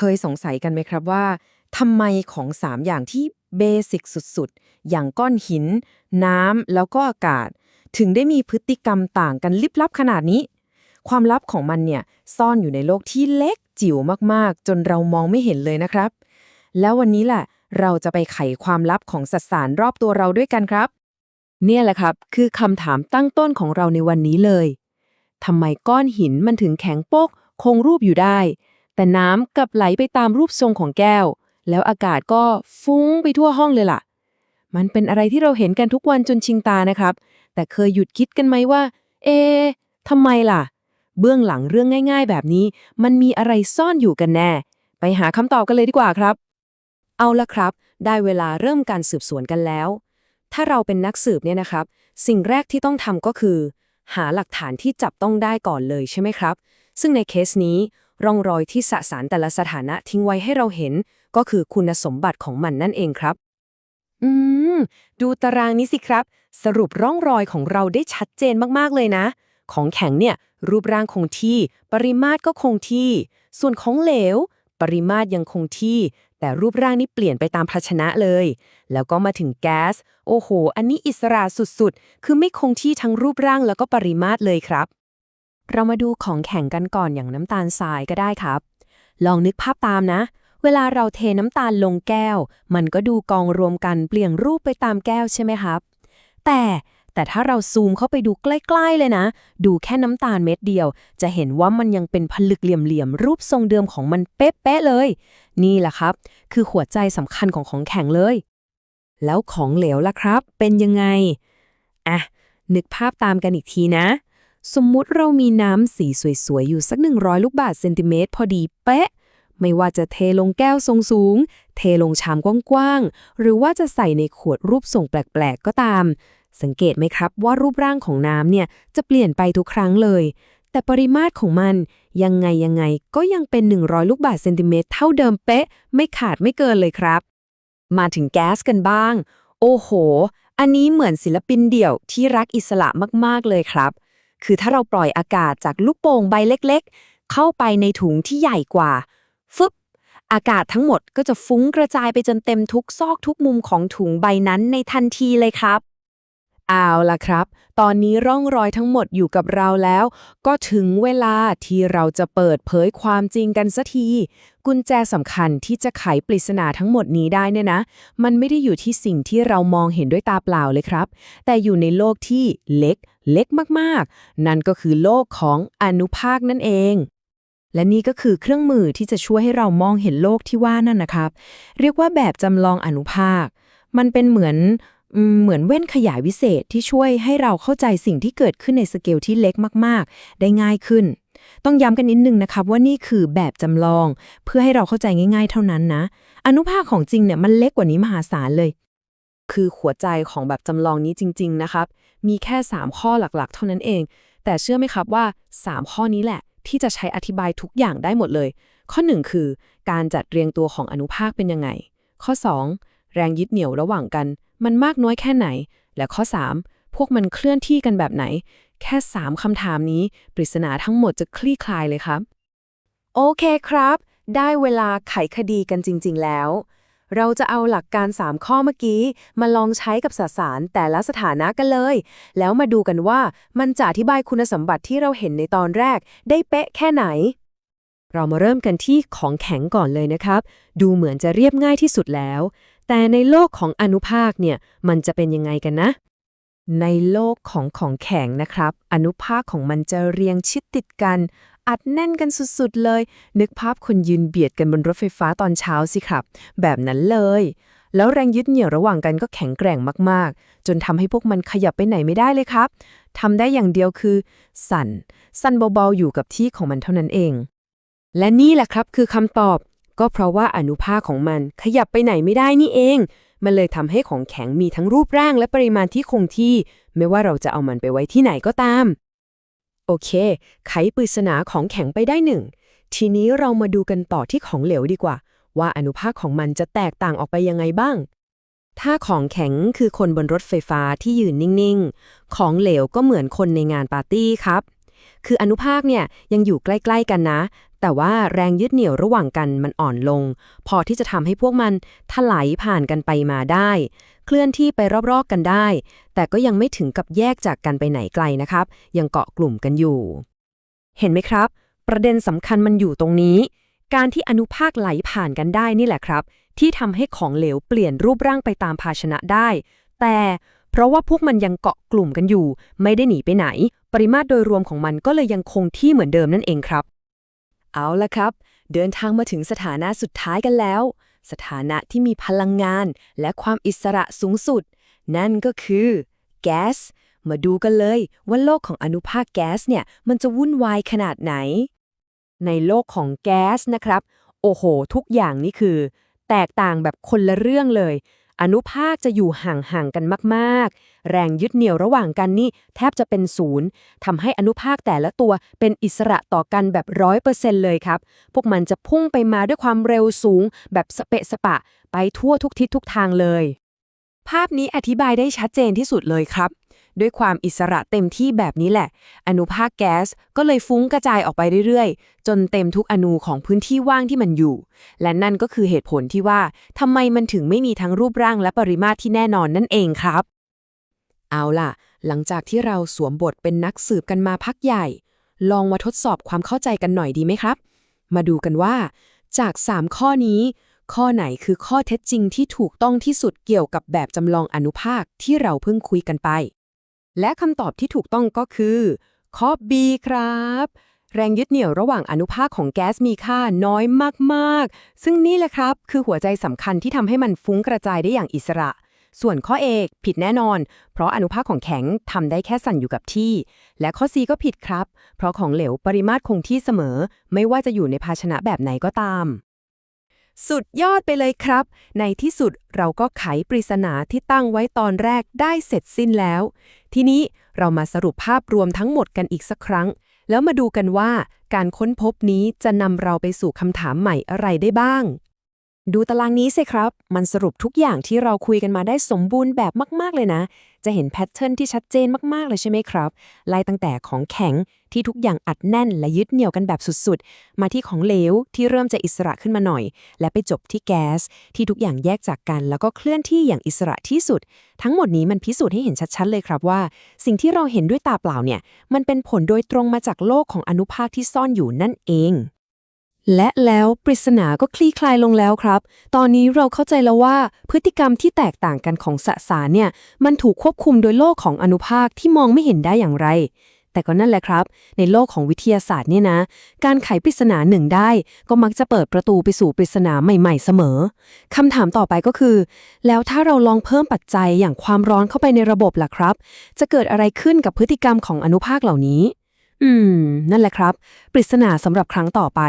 เคยสงสัยกันไหมครับว่าทำไมของ 3 อย่างที่เบสิกสุดๆ อย่างก้อนหิน น้ำแล้วก็อากาศ ถึงได้มีพฤติกรรมต่างกันลิบลับขนาดนี้ ความลับของมันเนี่ย ซ่อนอยู่ในโลกที่เล็กจิ๋วมากๆ จนเรามองไม่เห็นเลยนะครับ แล้ววันนี้แหละเราจะไปไขความลับของสสารรอบตัวเราด้วยกันครับ เนี่ยแหละครับ คือคำถามตั้งต้นของเราในวันนี้เลยทำไมก้อนหินมันถึงแข็งโป๊กคงรูปอยู่ได้ แต่น้ำกลับไหลไปตามรูปทรงของแก้ว แล้วอากาศก็ฟุ้งไปทั่วห้องเลยล่ะ มันเป็นอะไรที่เราเห็นกันทุกวันจนชิงตานะครับ แต่เคยหยุดคิดกันไหมว่า เอะทำไมล่ะ เบื้องหลังเรื่องง่าย ๆ แบบนี้ มันมีอะไรซ่อนอยู่กันแน่ ไปหาคำตอบกันเลยดีกว่าครับ เอาละครับ ได้เวลาเริ่มการสืบสวนกันแล้ว ถ้าเราเป็นนักสืบเนี่ยนะครับ สิ่งแรกที่ต้องทำก็คือ หาหลักฐานที่จับต้องได้ก่อนเลยใช่ไหมครับ ซึ่งในเคสนี้ ร่องรอยที่สสารแต่ละสถานะทิ้งไว้ให้เราเห็น ก็คือคุณสมบัติของมันนั่นเองครับ อืม ดูตารางนี้สิครับ สรุปร่องรอยของเราได้ชัดเจนมากๆเลยนะ ของแข็งเนี่ย รูปร่างคงที่ ปริมาตรก็คงที่ ส่วนของเหลว ปริมาตรยังคงที่ แต่รูปร่างนี่เปลี่ยนไปตามภาชนะเลย แล้วก็มาถึงแก๊ส โอ้โห อันนี้อิสระสุดๆ คือไม่คงที่ทั้งรูปร่างแล้วก็ปริมาตรเลยครับ เรามาดูของแข็งกันก่อนอย่างน้ำตาลทรายก็ได้ครับ ลองนึกภาพตามนะ เวลาเราเทน้ำตาลลงแก้ว มันก็ดูกองรวมกันเปลี่ยนรูปไปตามแก้วใช่ไหมครับ แต่แต่ถ้าเราซูมเข้าไปดูใกล้ๆเลยนะ ดูแค่น้ำตาลเม็ดเดียว จะเห็นว่ามันยังเป็นผลึกเหลี่ยมๆรูปทรงเดิมของมันเป๊ะๆเลย นี่แหละครับ คือหัวใจสำคัญของของแข็งเลย แล้วของเหลวล่ะครับ เป็นยังไงอะนึกภาพตามกันอีกทีนะ สมมุติเรามีน้ำสีสวย ๆ อยู่สัก 100 ลูกบาศก์เซนติเมตรพอดีเป๊ะ ไม่ว่าจะเทลงแก้วทรงสูง เทลงชามกว้างๆ หรือว่าจะใส่ในขวดรูปทรงแปลก ๆ ก็ตาม สังเกตไหมครับว่ารูปร่างของน้ำเนี่ยจะเปลี่ยนไปทุกครั้งเลย แต่ปริมาตรของมันยังไงยังไงก็ยังเป็น 100 ลูกบาศก์เซนติเมตรเท่าเดิมเป๊ะ ไม่ขาดไม่เกินเลยครับ มาถึงแก๊สกันบ้าง โอ้โห อันนี้เหมือนศิลปินเดี่ยวที่รักอิสระมากๆเลยครับ คือถ้าเราปล่อยอากาศจากลูกโป่งใบเล็กๆ เข้าไปในถุงที่ใหญ่กว่า ฟึบ อากาศทั้งหมดก็จะฟุ้งกระจายไปจนเต็มทุกซอกทุกมุมของถุงใบนั้นในทันทีเลยครับเอาล่ะครับ ตอนนี้ร่องรอยทั้งหมดอยู่กับเราแล้ว ก็ถึงเวลาที่เราจะเปิดเผยความจริงกันสักที กุญแจสำคัญที่จะไขปริศนาทั้งหมดนี้ได้เนี่ยนะ มันไม่ได้อยู่ที่สิ่งที่เรามองเห็นด้วยตาเปล่าเลยครับ แต่อยู่ในโลกที่เล็ก เล็กมากๆ นั่นก็คือโลกของอนุภาคนั่นเอง และนี่ก็คือเครื่องมือที่จะช่วยให้เรามองเห็นโลกที่ว่านั่นนะครับ เรียกว่าแบบจำลองอนุภาค มันเป็นเหมือนเหมือนเว้นขยายวิเศษที่ช่วยให้เราเข้าใจสิ่งที่เกิดขึ้นในสเกลที่เล็กมากๆ ได้ง่ายขึ้น ต้องย้ำกันนิดนึงนะครับว่านี่คือแบบจำลอง เพื่อให้เราเข้าใจง่าย ๆ เท่านั้นนะ อนุภาคของจริงเนี่ยมันเล็กกว่านี้มหาศาลเลย คือหัวใจของแบบจำลองนี้จริง ๆ นะครับ มีแค่ 3 ข้อหลักๆ เท่านั้นเอง แต่เชื่อไหมครับว่า 3 ข้อนี้แหละ ที่จะใช้อธิบายทุกอย่างได้หมดเลย ข้อ 1 คือ การจัดเรียงตัวของอนุภาคเป็นยังไง ข้อ 2 แรงยึดเหนี่ยวระหว่างกัน มันมากน้อยแค่ไหน และข้อ 3 พวกมันเคลื่อนที่กันแบบไหน แค่ 3คำถามนี้ ปริศนาทั้งหมดจะคลี่คลายเลยครับ โอเคครับ ได้เวลาไขคดีกันจริง ๆ แล้ว เราจะเอาหลักการ 3 ข้อเมื่อกี้ มาลองใช้กับสสารแต่ละสถานะกันเลย แล้วมาดูกันว่ามันจะอธิบายคุณสมบัติที่เราเห็นในตอนแรก ได้เป๊ะแค่ไหน เรามาเริ่มกันที่ของแข็งก่อนเลยนะครับ ดูเหมือนจะเรียบง่ายที่สุดแล้ว แต่ในโลกของอนุภาคเนี่ยมันจะเป็นยังไงกันนะ ในโลกของของแข็งนะครับ อนุภาคของมันจะเรียงชิดติดกัน อัดแน่นกันสุดๆเลย นึกภาพคนยืนเบียดกันบนรถไฟฟ้าตอนเช้าสิครับ แบบนั้นเลย แล้วแรงยึดเหนี่ยวระหว่างกันก็แข็งแกร่งมากๆ จนทำให้พวกมันขยับไปไหนไม่ได้เลยครับทำได้อย่างเดียวคือ สั่น สั่นเบาๆอยู่กับที่ของมันเท่านั้นเอง และนี่แหละครับคือคำตอบ ก็เพราะว่าอนุภาคของมันขยับไปไหนไม่ได้นี่เอง มันเลยทำให้ของแข็งมีทั้งรูปร่างและปริมาณที่คงที่ ไม่ว่าเราจะเอามันไปไว้ที่ไหนก็ตาม โอเค ไขปริศนาของแข็งไปได้หนึ่ง ทีนี้เรามาดูกันต่อที่ของเหลวดีกว่า ว่าอนุภาคของมันจะแตกต่างออกไปยังไงบ้าง ถ้าของแข็งคือคนบนรถไฟฟ้าที่ยืนนิ่ง ๆ ของเหลวก็เหมือนคนในงานปาร์ตี้ครับ คืออนุภาคเนี่ยยังอยู่ใกล้ ๆ กันนะ แต่ว่าแรงยึดเหนี่ยวระหว่างกันมันอ่อนลง พอที่จะทำให้พวกมันถลายผ่านกันไปมาได้ เคลื่อนที่ไปรอบๆกันได้ แต่ก็ยังไม่ถึงกับแยกจากกันไปไหนไกลนะครับ ยังเกาะกลุ่มกันอยู่ เห็นไหมครับ ประเด็นสำคัญมันอยู่ตรงนี้ การที่อนุภาคไหลผ่านกันได้นี่แหละครับ ที่ทำให้ของเหลวเปลี่ยนรูปร่างไปตามภาชนะได้ แต่เพราะว่าพวกมันยังเกาะกลุ่มกันอยู่ ไม่ได้หนีไปไหน ปริมาตรโดยรวมของมันก็เลยยังคงที่เหมือนเดิมนั่นเองครับ เอาละครับ เดินทางมาถึงสถานะสุดท้ายกันแล้ว สถานะที่มีพลังงานและความอิสระสูงสุด นั่นก็คือ แก๊ส มาดูกันเลยว่าโลกของอนุภาคแก๊สเนี่ยมันจะวุ่นวายขนาดไหน ในโลกของแก๊สนะครับ โอ้โห ทุกอย่างนี่คือ แตกต่างแบบคนละเรื่องเลย อนุภาคจะอยู่ห่างๆกันมากๆ แรงยึดเหนี่ยวระหว่างกันนี่แทบจะเป็นศูนย์ทำให้อนุภาคแต่ละตัวเป็นอิสระต่อกันแบบร้อยเปอร์เซ็นต์เลยครับ พวกมันจะพุ่งไปมาด้วยความเร็วสูง แบบสเปะสปะ ไปทั่วทุกทิศทุกทางเลย ภาพนี้อธิบายได้ชัดเจนที่สุดเลยครับ ด้วยความอิสระเต็มที่แบบนี้แหละ อนุภาคแก๊สก็เลยฟุ้งกระจายออกไปเรื่อยๆ จนเต็มทุกอนูของพื้นที่ว่างที่มันอยู่ และนั่นก็คือเหตุผลที่ว่าทำไมมันถึงไม่มีทั้งรูปร่างและปริมาตรที่แน่นอนนั่นเองครับ เอาล่ะ หลังจากที่เราสวมบทเป็นนักสืบกันมาพักใหญ่ ลองมาทดสอบความเข้าใจกันหน่อยดีไหมครับ มาดูกันว่า จาก 3 ข้อนี้ข้อไหนคือข้อเท็จจริงที่ถูกต้องที่สุดเกี่ยวกับแบบจำลองอนุภาคที่เราเพิ่งคุยกันไป และคำตอบที่ถูกต้องก็คือข้อ B ครับ แรงยึดเหนี่ยวระหว่างอนุภาคของแก๊สมีค่าน้อยมากๆ ซึ่งนี่แหละครับ คือหัวใจสำคัญที่ทำให้มันฟุ้งกระจายได้อย่างอิสระ ส่วนข้อ A ผิดแน่นอน เพราะอนุภาคของแข็งทำได้แค่สั่นอยู่กับที่ และข้อ C ก็ผิดครับ เพราะของเหลวปริมาตรคงที่เสมอ ไม่ว่าจะอยู่ในภาชนะแบบไหนก็ตามสุดยอดไปเลยครับ ในที่สุดเราก็ไขปริศนาที่ตั้งไว้ตอนแรกได้เสร็จสิ้นแล้ว ทีนี้เรามาสรุปภาพรวมทั้งหมดกันอีกสักครั้ง แล้วมาดูกันว่าการค้นพบนี้จะนำเราไปสู่คำถามใหม่อะไรได้บ้าง ดูตารางนี้สิครับ มันสรุปทุกอย่างที่เราคุยกันมาได้สมบูรณ์แบบมาก ๆ เลยนะ จะเห็นแพทเทิร์นที่ชัดเจนมาก ๆ เลยใช่ไหมครับไล่ตั้งแต่ของแข็งที่ทุกอย่างอัดแน่นและยึดเหนี่ยวกันแบบสุดๆ มาที่ของเหลวที่เริ่มจะอิสระขึ้นมาหน่อย และไปจบที่แก๊ส ที่ทุกอย่างแยกจากกัน แล้วก็เคลื่อนที่อย่างอิสระที่สุด ทั้งหมดนี้มันพิสูจน์ให้เห็นชัดๆ เลยครับว่า สิ่งที่เราเห็นด้วยตาเปล่าเนี่ย มันเป็นผลโดยตรงมาจากโลกของอนุภาคที่ซ่อนอยู่นั่นเอง และแล้วปริศนาก็คลี่คลายลงแล้วครับ ตอนนี้เราเข้าใจแล้วว่าพฤติกรรมที่แตกต่างกันของสสารเนี่ย มันถูกควบคุมโดยโลกของอนุภาคที่มองไม่เห็นได้อย่างไร แต่ก็นั่นแหละครับ ในโลกของวิทยาศาสตร์เนี่ยนะ การไขปริศนาหนึ่งได้ ก็มักจะเปิดประตูไปสู่ปริศนาใหม่ ๆ เสมอคำถามต่อไปก็คือ แล้วถ้าเราลองเพิ่มปัจจัยอย่างความร้อนเข้าไปในระบบล่ะครับ จะเกิดอะไรขึ้นกับพฤติกรรมของอนุภาคเหล่านี้ อืม นั่นแหละครับ ปริศนาสำหรับครั้งต่อไป